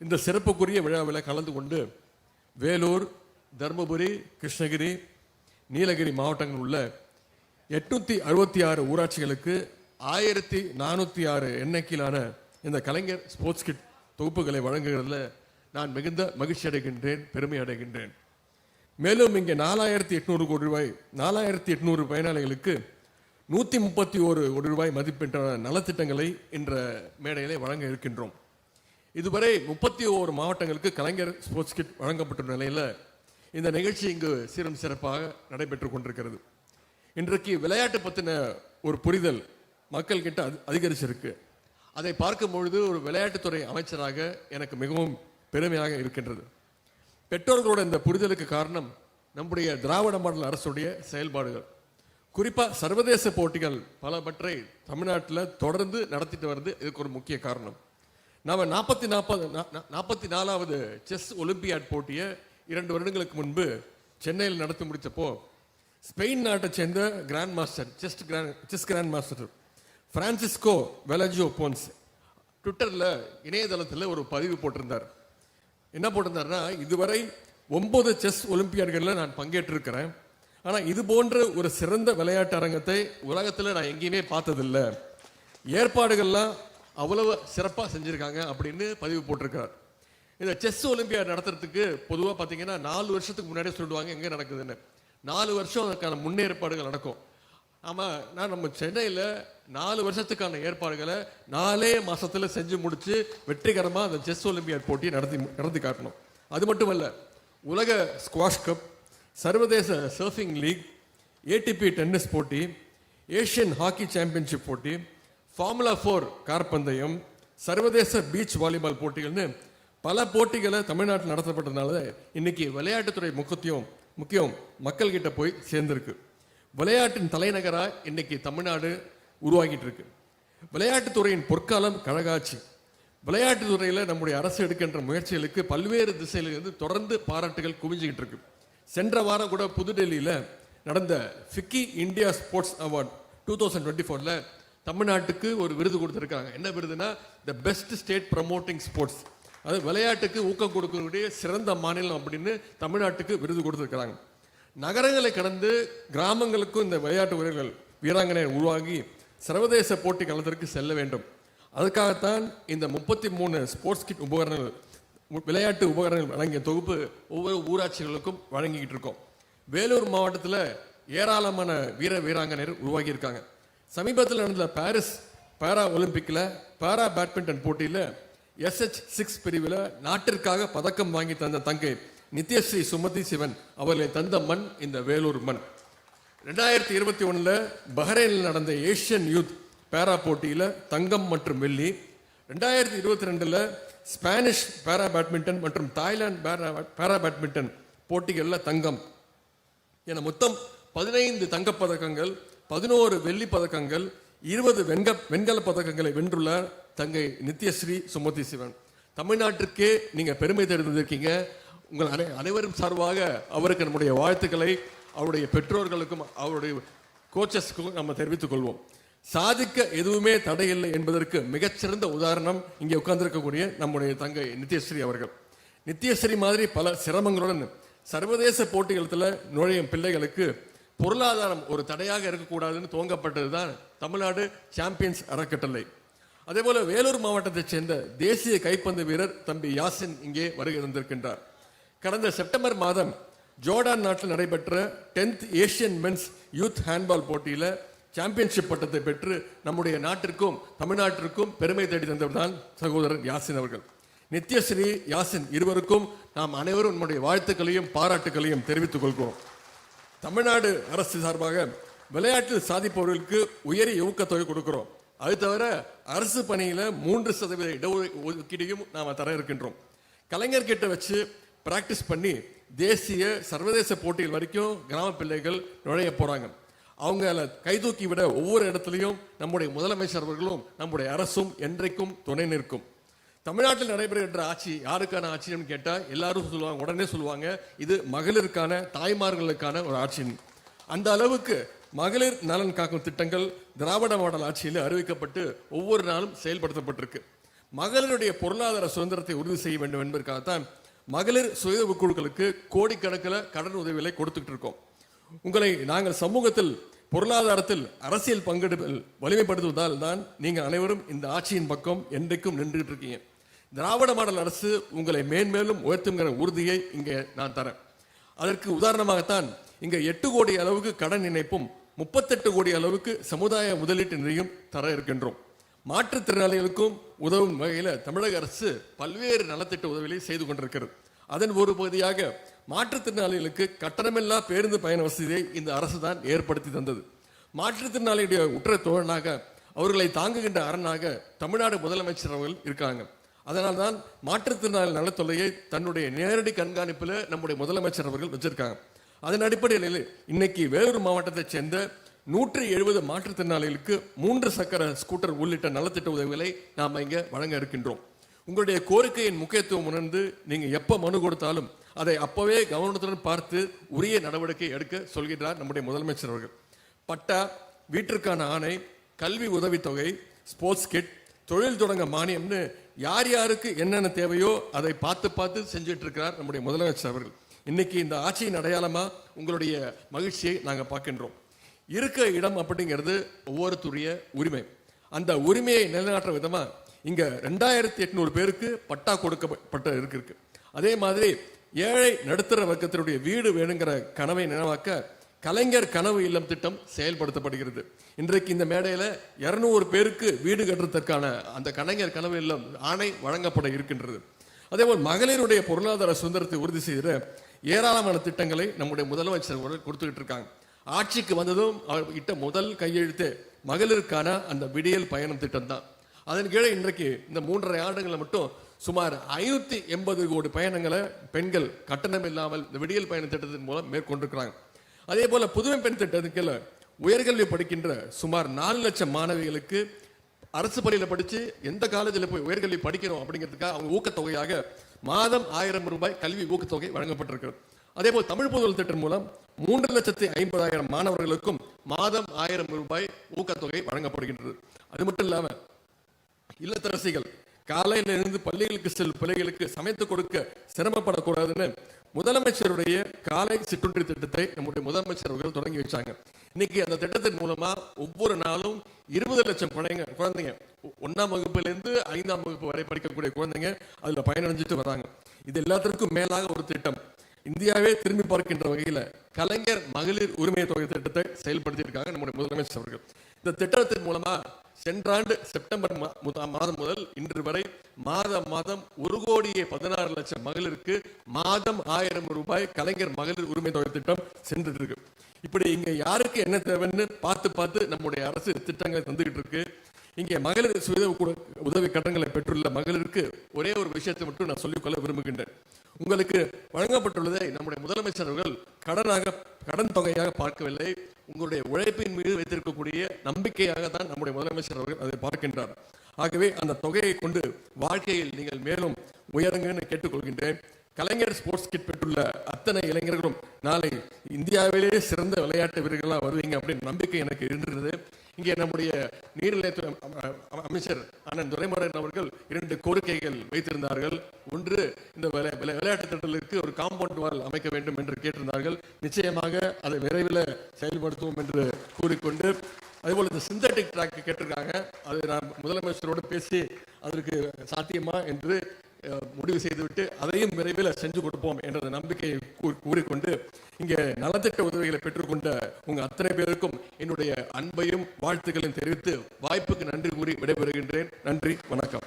இந்த சிறப்புக்குரிய விழாவில் கலந்து கொண்டு வேலூர் தருமபுரி கிருஷ்ணகிரி நீலகிரி மாவட்டங்கள் உள்ள எட்நூத்தி அறுபத்தி ஆறு ஊராட்சிகளுக்கு ஆயிரத்தி நானூற்றி ஆறு எண்ணிக்கையிலான இந்த கலைஞர் ஸ்போர்ட்ஸ் கிட் தொகுப்புகளை வழங்குகிறதுல நான் மிகுந்த மகிழ்ச்சி அடைகின்றேன் பெருமை அடைகின்றேன். மேலும் இங்கே நாலாயிரத்தி எட்நூறு கோடி ரூபாய் நாலாயிரத்தி எட்நூறு பயனாளிகளுக்கு நூற்றி முப்பத்தி ஒரு கோடி ரூபாய் மதிப்பென்ற நலத்திட்டங்களை என்ற மேடையிலே வழங்க இருக்கின்றோம். இதுவரை முப்பத்தி ஓரு மாவட்டங்களுக்கு கலைஞர் ஸ்போர்ட்ஸ் கிட் வழங்கப்பட்டுள்ள நிலையில் இந்த நிகழ்ச்சி இங்கு சீரும் சிறப்பாக நடைபெற்று கொண்டிருக்கிறது. இன்றைக்கு விளையாட்டு பற்றின ஒரு புரிதல் மக்கள்கிட்ட அது அதிகரிச்சிருக்கு. அதை பார்க்கும் பொழுது ஒரு விளையாட்டுத்துறை அமைச்சராக எனக்கு மிகவும் பெருமையாக இருக்கின்றது. பெற்றோர்களோட இந்த புரிதலுக்கு காரணம் நம்முடைய திராவிட மாடல் அரசுடைய செயல்பாடுகள். குறிப்பாக சர்வதேச போட்டிகள் பலவற்றை தமிழ்நாட்டில் தொடர்ந்து நடத்திட்டு வருது இதுக்கு ஒரு முக்கிய காரணம். நாம நாற்பத்தி நாற்பது நாற்பத்தி நாலாவது செஸ் ஒலிம்பியாட் போட்டியை இரண்டு வருடங்களுக்கு முன்பு சென்னையில் நடத்தி முடித்தப்போ ஸ்பெயின் நாட்டை சேர்ந்த grand master chess grand chess grand master Francisco Vallejo Pons ட்விட்டரில் இணையதளத்தில் ஒரு பதிவு போட்டிருந்தார். என்ன போட்டிருந்தாருன்னா இதுவரை ஒன்பது செஸ் ஒலிம்பியாடுகளில் நான் பங்கேற்றிருக்கிறேன். ஆனால் இது போன்ற ஒரு சிறந்த விளையாட்டு அரங்கத்தை உலகத்தில் நான் எங்கேயுமே பார்த்ததில்லை. ஏற்பாடுகள்லாம் அவ்வளவு சிறப்பாக செஞ்சுருக்காங்க அப்படின்னு பதிவு போட்டிருக்கிறார். இந்த செஸ் ஒலிம்பியாட் நடத்துறதுக்கு பொதுவாக பார்த்தீங்கன்னா நாலு வருஷத்துக்கு முன்னாடியே சொல்லுவாங்க எங்கே நடக்குதுன்னு. நாலு வருஷம் அதுக்கான முன்னேற்பாடுகள் நடக்கும். ஆமாம் நான் நம்ம சென்னையில் நாலு வருஷத்துக்கான ஏற்பாடுகளை நாலே மாதத்தில் செஞ்சு முடித்து வெற்றிகரமாக அந்த செஸ் ஒலிம்பியாட் போட்டியை நடத்தி நடத்தி காட்டணும். அது மட்டும் இல்லை உலக ஸ்குவாஷ் கப் சர்வதேச சர்ஃபிங் லீக் ஏடிபி டென்னிஸ் போட்டி ஏஷியன் ஹாக்கி சாம்பியன்ஷிப் போட்டி ஃபார்முலா ஃபோர் கார் பந்தயம் சர்வதேச பீச் வாலிபால் போட்டிகள்னு பல போட்டிகளை தமிழ்நாட்டில் நடத்தப்பட்டதுனால இன்னைக்கு விளையாட்டுத்துறை முக்கியம் முக்கியம் மக்கள்கிட்ட போய் சேர்ந்துருக்கு. விளையாட்டின் தலைநகராக இன்னைக்கு தமிழ்நாடு உருவாகிட்டு இருக்கு விளையாட்டுத்துறையின் பொற்காலம் கழகாட்சி. விளையாட்டுத்துறையில் நம்முடைய அரசு எடுக்கின்ற முயற்சிகளுக்கு பல்வேறு திசையிலிருந்து தொடர்ந்து பாராட்டுகள் குவிஞ்சிக்கிட்டு இருக்கு சென்ற வாரம் கூட புதுடெல்லியில் நடந்த FICCI India sports award two thousand twenty ஃபோரில் தமிழ்நாட்டுக்கு ஒரு விருது கொடுத்துருக்காங்க. என்ன விருதுனா the best state promoting sports அது விளையாட்டுக்கு ஊக்கம் கொடுக்கக்கூடிய சிறந்த மாநிலம் அப்படின்னு தமிழ்நாட்டுக்கு விருது கொடுத்துருக்காங்க நகரங்களை கடந்து கிராமங்களுக்கும் இந்த விளையாட்டு வீரர்கள் வீராங்கனை உருவாகி சர்வதேச போட்டி களத்திற்கு செல்ல வேண்டும். அதுக்காகத்தான் இந்த முப்பத்தி மூணு ஸ்போர்ட்ஸ் கிட் உபகரணங்கள் விளையாட்டு உபகரணங்கள் வழங்கிய தொகுப்பு ஒவ்வொரு ஊராட்சிகளுக்கும் வழங்கிக்கிட்டு இருக்கோம். வேலூர் மாவட்டத்தில் ஏராளமான வீர வீராங்கனையர் உருவாகியிருக்காங்க. சமீபத்தில் நடந்த பாரிஸ் பாரா ஒலிம்பிக்கில் பாரா பேட்மிண்டன் போட்டியில் எஸ்ஹெச் சிக்ஸ் பிரிவில் நாட்டிற்காக பதக்கம் வாங்கி தந்த தங்கை நித்யஸ்ரீ சுமதி சிவன் அவர்களை தந்த மண் இந்த வேலூர் மண். ரெண்டாயிரத்தி இருபத்தி ஒன்றில் பஹ்ரைனில் நடந்த ஏஷியன் யூத் பேரா போட்டியில் தங்கம் மற்றும் வெள்ளி. ரெண்டாயிரத்தி இருபத்தி ரெண்டில் ஸ்பானிஷ் பேரா பேட்மிண்டன் மற்றும் தாய்லாந்து பேரா பேரா பேட்மிண்டன் போட்டிகளில் தங்கம். என மொத்தம் பதினைந்து தங்கப் பதக்கங்கள் பதினோரு வெள்ளி பதக்கங்கள் இருபது வெண்க வெண்கல பதக்கங்களை வென்றுள்ள தங்கை நித்யஸ்ரீ சுமதி சிவன். தமிழ்நாட்டிற்கே நீங்கள் பெருமை தெரிந்திருக்கீங்க உங்கள் அனை அனைவரும் சார்பாக அவருக்கு நம்முடைய வாழ்த்துக்களை அவருடைய பெற்றோர்களுக்கும் அவருடைய கோச்சஸ்க்கும் நம்ம தெரிவித்துக் கொள்வோம். சாதிக்க எதுவுமே தடையில்லை என்பதற்கு மிகச்சிறந்த உதாரணம் இங்கே உட்கார்ந்திருக்கக்கூடிய நம்முடைய தங்கை நித்யஸ்ரீ அவர்கள். நித்யஸ்ரீ மாதிரி பல சிரமங்களுடன் சர்வதேச போட்டிகளத்தில் நுழையும் பிள்ளைகளுக்கு பொருளாதாரம் ஒரு தடையாக இருக்கக்கூடாதுன்னு துவங்கப்பட்டது தான் தமிழ்நாடு சாம்பியன்ஸ் அறக்கட்டளை. அதே போல வேலூர் மாவட்டத்தைச் சேர்ந்த தேசிய கைப்பந்து வீரர் தம்பி யாசின் இங்கே வருகை தந்திருக்கின்றார். கடந்த செப்டம்பர் மாதம் ஜோர்டான் நாட்டில் நடைபெற்ற tenth Asian men's youth handball போட்டியில் சாம்பியன்ஷிப் பட்டத்தை பெற்று நம்முடைய நாட்டிற்கும் தமிழ்நாட்டிற்கும் பெருமை தேடி தந்தவர் தான் சகோதரர் யாசின் அவர்கள். நித்யஸ்ரீ யாசின் இருவருக்கும் நாம் அனைவரும் நம்முடைய வாழ்த்துக்களையும் பாராட்டுகளையும் தெரிவித்துக் கொள்கிறோம். தமிழ்நாடு அரசு சார்பாக விளையாட்டில் சாதிப்பவர்களுக்கு உயரிய ஊக்கத்தொகை கொடுக்கிறோம். அது தவிர அரசு பணியில் மூன்று சதவீத இடஒதுக்கீடையும் நாம் தர இருக்கின்றோம். கலைஞர்கிட்ட வச்சு ப்ராக்டிஸ் பண்ணி தேசிய சர்வதேச போட்டிகள் வரைக்கும் கிராம பிள்ளைகள் நுழைய போகிறாங்க அவங்கள கைதூக்கி விட ஒவ்வொரு இடத்துலையும் நம்முடைய முதலமைச்சர் அவர்களும் நம்முடைய அரசும் என்றைக்கும் துணை நிற்கும். தமிழ்நாட்டில் நடைபெறுகின்ற ஆட்சி யாருக்கான ஆட்சின்னு கேட்டால் எல்லாரும் சொல்லுவாங்க உடனே சொல்லுவாங்க. இது மகளிருக்கான தாய்மார்களுக்கான ஒரு ஆட்சி அந்த அளவுக்கு மகளிர் நலன் காக்கும் திட்டங்கள் திராவிட மாடல் ஆட்சியில் அறிவிக்கப்பட்டு ஒவ்வொரு நாளும் செயல்படுத்தப்பட்டிருக்கு. மகளிருடைய பொருளாதார சுதந்திரத்தை உறுதி செய்ய வேண்டும் என்பதற்காகத்தான் மகளிர் சுய குழுக்களுக்கு கோடிக்கணக்கில் கடன் உதவிகளை கொடுத்துக்கிட்டு இருக்கோம். உங்களை நாங்கள் சமூகத்தில் பொருளாதாரத்தில் அரசியல் பங்கெடுப்பில் வலிமைப்படுத்துவதால் தான் நீங்கள் அனைவரும் இந்த ஆட்சியின் பக்கம் என்றைக்கும் நின்றுட்டு இருக்கீங்க. திராவிட மாடல் அரசு உங்களை மேன்மேலும் உயர்த்துங்கிற உறுதியை இங்கே நான் தரேன். அதற்கு உதாரணமாகத்தான் இங்கே எட்டு கோடி அளவுக்கு கடன் இணைப்பும் முப்பத்தெட்டு கோடி அளவுக்கு சமுதாய முதலீட்டு நிதியும் தர இருக்கின்றோம். மாற்றுத்திறனாளிகளுக்கும் உதவும் வகையில் தமிழக அரசு பல்வேறு நலத்திட்ட உதவிகளை செய்து கொண்டிருக்கிறது. அதன் ஒரு பகுதியாக மாற்றுத்திறனாளிகளுக்கு கட்டணமில்லா பேருந்து பயண வசதியை இந்த அரசு தான் ஏற்படுத்தி தந்தது. மாற்றுத்திறனாளியுடைய உற்ற தோழனாக அவர்களை தாங்குகின்ற அரணாக தமிழ்நாடு முதலமைச்சர் அவர்கள் இருக்காங்க. அதனால் தான் மாற்றுத்திறனாளி நலத்தொல்லையை தன்னுடைய நேரடி கண்காணிப்பில் நம்முடைய முதலமைச்சர் அவர்கள் வச்சிருக்காங்க. அதன் அடிப்படையில் இன்னைக்கு வேலூர் மாவட்டத்தைச் சேர்ந்த நூற்றி எழுபது மாற்றுத்திறனாளிகளுக்கு மூன்று சக்கர ஸ்கூட்டர் உள்ளிட்ட நலத்திட்ட உதவிகளை நாம் இங்கே வழங்க இருக்கின்றோம். உங்களுடைய கோரிக்கையின் முக்கியத்துவம் உணர்ந்து நீங்கள் எப்போ மனு கொடுத்தாலும் அதை அப்பவே கவனத்துடன் பார்த்து உரிய நடவடிக்கை எடுக்க சொல்கிறார் நம்முடைய முதலமைச்சர் அவர்கள். பட்டா வீட்டிற்கான ஆணை கல்வி உதவித்தொகை ஸ்போர்ட்ஸ் கிட் தொழில் தொடங்க மானியம்னு யார் யாருக்கு என்னென்ன தேவையோ அதை பார்த்து பார்த்து செஞ்சுட்டு இருக்கிறார் நம்முடைய முதலமைச்சர் அவர்கள். இன்னைக்கு இந்த ஆட்சியின் அடையாளமா உங்களுடைய மகிழ்ச்சியை நாங்கள் பார்க்கின்றோம். இருக்க இடம் அப்படிங்கிறது ஒவ்வொருத்தருடைய உரிமை. அந்த உரிமையை நிலைநாட்டுற விதமாக இங்கே ரெண்டாயிரத்தி எட்நூறு பேருக்கு பட்டா கொடுக்கப்பட்ட இருக்கு. அதே மாதிரி ஏழை நடுத்தர வர்க்கத்தினுடைய வீடு வேணுங்கிற கனவை நினைவாக்க கலைஞர் கனவு இல்லம் திட்டம் செயல்படுத்தப்படுகிறது. இன்றைக்கு இந்த மேடையில் இரநூறு பேருக்கு வீடு கட்டுறதற்கான அந்த கலைஞர் கனவு இல்லம் ஆணை வழங்கப்பட இருக்கின்றது. அதேபோல் மகளிருடைய பொருளாதார சுதந்திரத்தை உறுதி செய்கிற ஏராளமான திட்டங்களை நம்முடைய முதலமைச்சர் கொடுத்துக்கிட்டு இருக்காங்க. ஆட்சிக்கு வந்ததும் அவர் இட்ட முதல் கையெழுத்து மகளிருக்கான அந்த விடியல் பயணம் திட்டம் தான் அதன் கீழே இன்றைக்கு இந்த மூன்றரை ஆண்டுகளில் மட்டும் சுமார் ஐநூற்றி எண்பது கோடி பயணங்களை பெண்கள் கட்டணம் இல்லாமல் இந்த விடியல் பயண திட்டத்தின் மூலம் மேற்கொண்டிருக்கிறாங்க. அதே போல புதுமை பெண் திட்டத்துக்கில் உயர்கல்வி படிக்கின்ற சுமார் நாலு லட்சம் மாணவிகளுக்கு அரசு பள்ளியில் படித்து எந்த காலேஜில் போய் உயர்கல்வி படிக்கணும் அப்படிங்கிறதுக்காக அவங்க ஊக்கத்தொகையாக மாதம் ஆயிரம் ரூபாய் கல்வி ஊக்கத்தொகை வழங்கப்பட்டிருக்கிறது. அதே போல் தமிழ் புதுவல் திட்டம் மூலம் மூன்று லட்சத்தி ஐம்பதாயிரம் மாணவர்களுக்கும் மாதம் ஆயிரம் ரூபாய் ஊக்கத்தொகை வழங்கப்படுகின்றது. அது மட்டும் இல்லாமல் இல்லத்தரசிகள் காலையில் இருந்து பள்ளிகளுக்கு செல் பிள்ளைகளுக்கு சமைத்து கொடுக்க சிரமப்படக்கூடாதுன்னு முதலமைச்சருடைய காலை சிற்றுண்டி திட்டத்தை நம்முடைய முதலமைச்சர் அவர்கள் தொடங்கி வச்சாங்க. இன்னைக்கு அந்த திட்டத்தின் மூலமா ஒவ்வொரு நாளும் இருபது லட்சம் குழந்தைங்க குழந்தைங்க. ஒன்னாம் வகுப்புல இருந்து ஐந்தாம் வகுப்பு வரை படிக்கக்கூடிய குழந்தைங்க அதில் பயனடைஞ்சிட்டு வராங்க. இது எல்லாத்திற்கும் மேலாக ஒரு திட்டம். இந்தியாவே திரும்பி பார்க்கின்ற வகையில் கலைஞர் மகளிர் உரிமை தொகை திட்டத்தை செயல்படுத்தியிருக்காங்க நம்முடைய முதலமைச்சர் அவர்கள். இந்த திட்டத்தின் மூலமா சென்றாண்டு செப்டம்பர் மாதம் முதல் இன்று வரை மாதம் மாதம் ஒரு கோடியே பதினாறு லட்சம் மகளிருக்கு மாதம் ஆயிரம் ரூபாய் கலைஞர் மகளிர் உரிமை தொகை திட்டம் சென்றுட்டு இருக்கு இப்படி இங்க யாருக்கு என்ன தேவைன்னு பார்த்து பார்த்து நம்முடைய அரசு திட்டங்களை தந்துகிட்டு இருக்கு. இங்கே மகளிர் சுய உதவி கட்டணங்களை பெற்றுள்ள மகளிருக்கு ஒரே ஒரு விஷயத்தை மட்டும் நான் சொல்லிக்கொள்ள விரும்புகின்றேன். உங்களுக்கு வழங்கப்பட்டுள்ளதை நம்முடைய முதலமைச்சர் கடனாக கடன் தொகையாக பார்க்கவில்லை. உங்களுடைய உழைப்பின் மீது வைத்திருக்கக்கூடிய நம்பிக்கையாக தான் நம்முடைய முதலமைச்சர் அவர்கள் அதை பார்க்கின்றார். ஆகவே அந்த தொகையை கொண்டு வாழ்க்கையில் நீங்கள் மேலும் உயருங்கன்னு கேட்டுக்கொள்கின்றேன். கலைஞர் ஸ்போர்ட்ஸ் கிட் பெற்றுள்ள அத்தனை இளைஞர்களும் நாளை இந்தியாவிலேயே சிறந்த விளையாட்டு வீரர்களாக வருவீங்க அப்படின்னு நம்பிக்கை எனக்கு இருந்தது இங்கே நம்முடைய நீர்நிலையத்துறை அமைச்சர் அண்ணன் துரைமுருகன் அவர்கள் இரண்டு கோரிக்கைகள் வைத்திருந்தார்கள். ஒன்று இந்த விளையாட்டு திட்டத்திற்கு ஒரு காம்பவுண்ட் வால் அமைக்க வேண்டும் என்று கேட்டிருந்தார்கள். நிச்சயமாக அதை விரைவில் செயல்படுத்துவோம் என்று கூறிக்கொண்டு அதேபோல் இந்த சிந்தட்டிக் ட்ராக் கேட்டிருக்காங்க. அது நான் முதலமைச்சரோடு பேசி அதற்கு சாத்தியமா என்று முடிவு செய்துவிட்டு அதையும் விரைவில் செஞ்சு கொடுப்போம் என்ற நம்பிக்கையை கூறிக்கொண்டு இங்கே நலத்திட்ட உதவிகளை பெற்றுக்கொண்ட உங்க அத்தனை பேருக்கும் என்னுடைய அன்பையும் வாழ்த்துக்களையும் தெரிவித்து வாய்ப்புக்கு நன்றி கூறி விடைபெறுகின்றேன். நன்றி வணக்கம்.